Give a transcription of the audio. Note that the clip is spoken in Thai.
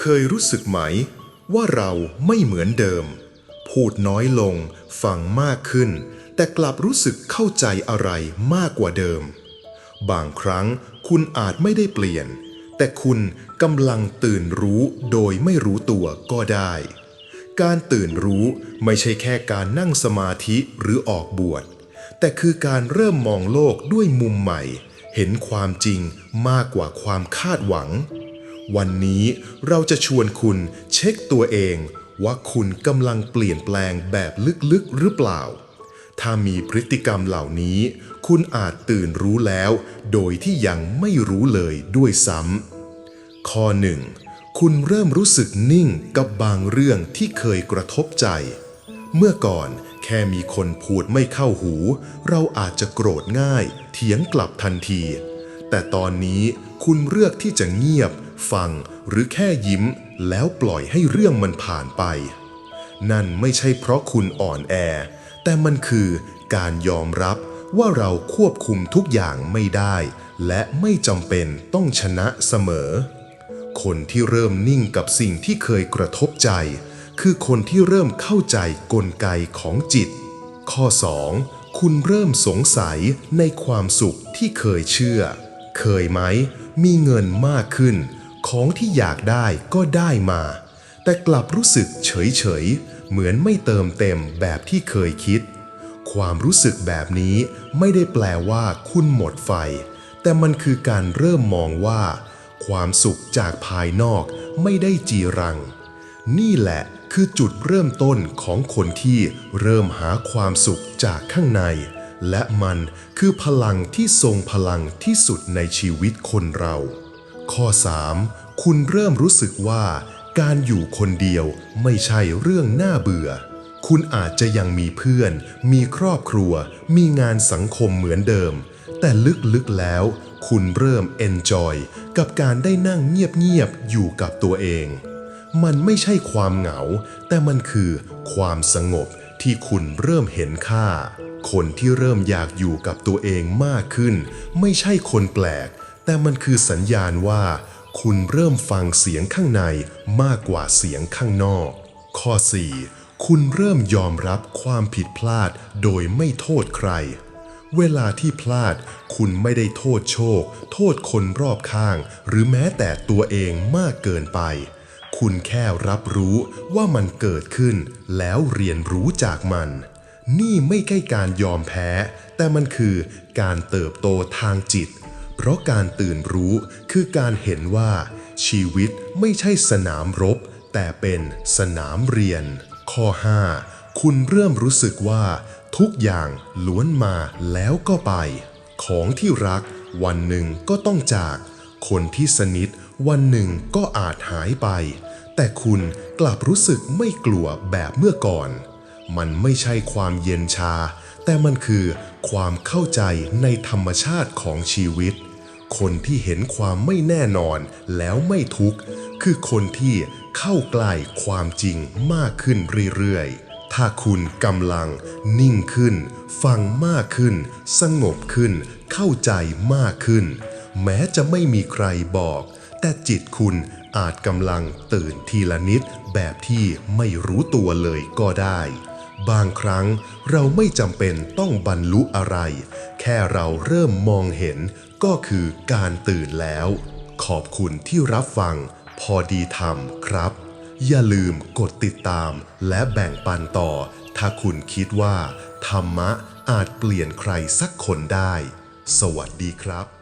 เคยรู้สึกไหมว่าเราไม่เหมือนเดิม พูดน้อยลง ฟังมากขึ้น แต่กลับรู้สึกเข้าใจอะไรมากกว่าเดิม บางครั้งคุณอาจไม่ได้เปลี่ยน แต่คุณกำลังตื่นรู้โดยไม่รู้ตัวก็ได้ การตื่นรู้ไม่ใช่แค่การนั่งสมาธิหรือออกบวช แต่คือการเริ่มมองโลกด้วยมุมใหม่ เห็นความจริงมากกว่าความคาดหวัง วันนี้เราจะชวนคุณเช็คตัวเองว่าคุณกำลังเปลี่ยนแปลงแบบลึกๆหรือเปล่า ถ้ามีพฤติกรรมเหล่านี้ คุณอาจตื่นรู้แล้ว โดยที่ยังไม่รู้เลยด้วยซ้ำข้อ 1. คุณเริ่มรู้สึกนิ่งกับบางเรื่องที่เคยกระทบใจ เมื่อก่อนแค่มีคนพูดไม่เข้าหู เราอาจจะโกรธง่าย เถียงกลับทันที แต่ตอนนี้คุณเลือกที่จะเงียบ ฟังหรือแค่ยิ้มแล้วปล่อยให้เรื่องมันผ่านไป นั่นไม่ใช่เพราะคุณอ่อนแอ แต่มันคือการยอมรับว่าเราควบคุมทุกอย่างไม่ได้ และไม่จำเป็นต้องชนะเสมอ คนที่เริ่มนิ่งกับสิ่งที่เคยกระทบใจ คือคนที่เริ่มเข้าใจกลไกของจิต ข้อ 2. คุณเริ่มสงสัยในความสุขที่เคยเชื่อ เคยไหม มีเงินมากขึ้น ของที่อยากได้ก็ได้มา แต่กลับรู้สึกเฉยๆเหมือนไม่เติมเต็มแบบที่เคยคิด ความรู้สึกแบบนี้ไม่ได้แปลว่าคุณหมดไฟ แต่มันคือการเริ่มมองว่า ความสุขจากภายนอกไม่ได้จีรัง นี่แหละคือจุดเริ่มต้นของคนที่เริ่มหาความสุขจากข้างใน และมันคือพลังที่ทรงพลังที่สุดในชีวิตคนเรา ข้อ 3. คุณเริ่มรู้สึกว่า การอยู่คนเดียวไม่ใช่เรื่องน่าเบื่อ คุณอาจจะยังมีเพื่อน มีครอบครัว มีงานสังคมเหมือนเดิม แต่ลึกๆแล้ว คุณเริ่มเอนจอยกับการได้นั่งเงียบๆอยู่กับตัวเอง มันไม่ใช่ความเหงา แต่มันคือความสงบที่คุณเริ่มเห็นค่า คนที่เริ่มอยากอยู่กับตัวเองมากขึ้น ไม่ใช่คนแปลก แต่มันคือสัญญาณว่า คุณเริ่มฟังเสียงข้างในมากกว่าเสียงข้างนอก ข้อ 4. คุณเริ่มยอมรับความผิดพลาดโดยไม่โทษใคร เวลาที่พลาด คุณไม่ได้โทษโชค โทษคนรอบข้าง หรือแม้แต่ตัวเองมากเกินไป คุณแค่รับรู้ว่ามันเกิดขึ้น แล้วเรียนรู้จากมันนี่ไม่ใช่การยอมแพ้ แต่มันคือการเติบโตทางจิต เพราะการตื่นรู้คือการเห็นว่า ชีวิตไม่ใช่สนามรบ แต่เป็นสนามเรียน ข้อ 5 คุณเริ่มรู้สึกว่า ทุกอย่างล้วนมาแล้วก็ไป ของที่รัก วันหนึ่งก็ต้องจาก คนที่สนิทวันหนึ่งก็อาจหายไป แต่คุณกลับรู้สึกไม่กลัวแบบเมื่อก่อน มันไม่ใช่ความเย็นชา แต่มันคือความเข้าใจในธรรมชาติของชีวิต คนที่เห็นความไม่แน่นอนแล้วไม่ทุกข์ คือคนที่เข้าใกล้ความจริงมากขึ้นเรื่อยๆ ถ้าคุณกำลังนิ่งขึ้น ฟังมากขึ้น สงบขึ้น เข้าใจมากขึ้น แม้จะไม่มีใครบอก แต่จิตคุณอาจกำลังตื่นทีละนิดแบบที่ไม่รู้ตัวเลยก็ได้ บางครั้งเราไม่จำเป็นต้องบรรลุอะไร แค่เราเริ่มมองเห็น ก็คือการตื่นแล้ว ขอบคุณที่รับฟัง พอดีธรรมครับ อย่าลืมกดติดตามและแบ่งปันต่อ ถ้าคุณคิดว่า ธรรมะอาจเปลี่ยนใครสักคนได้ สวัสดีครับ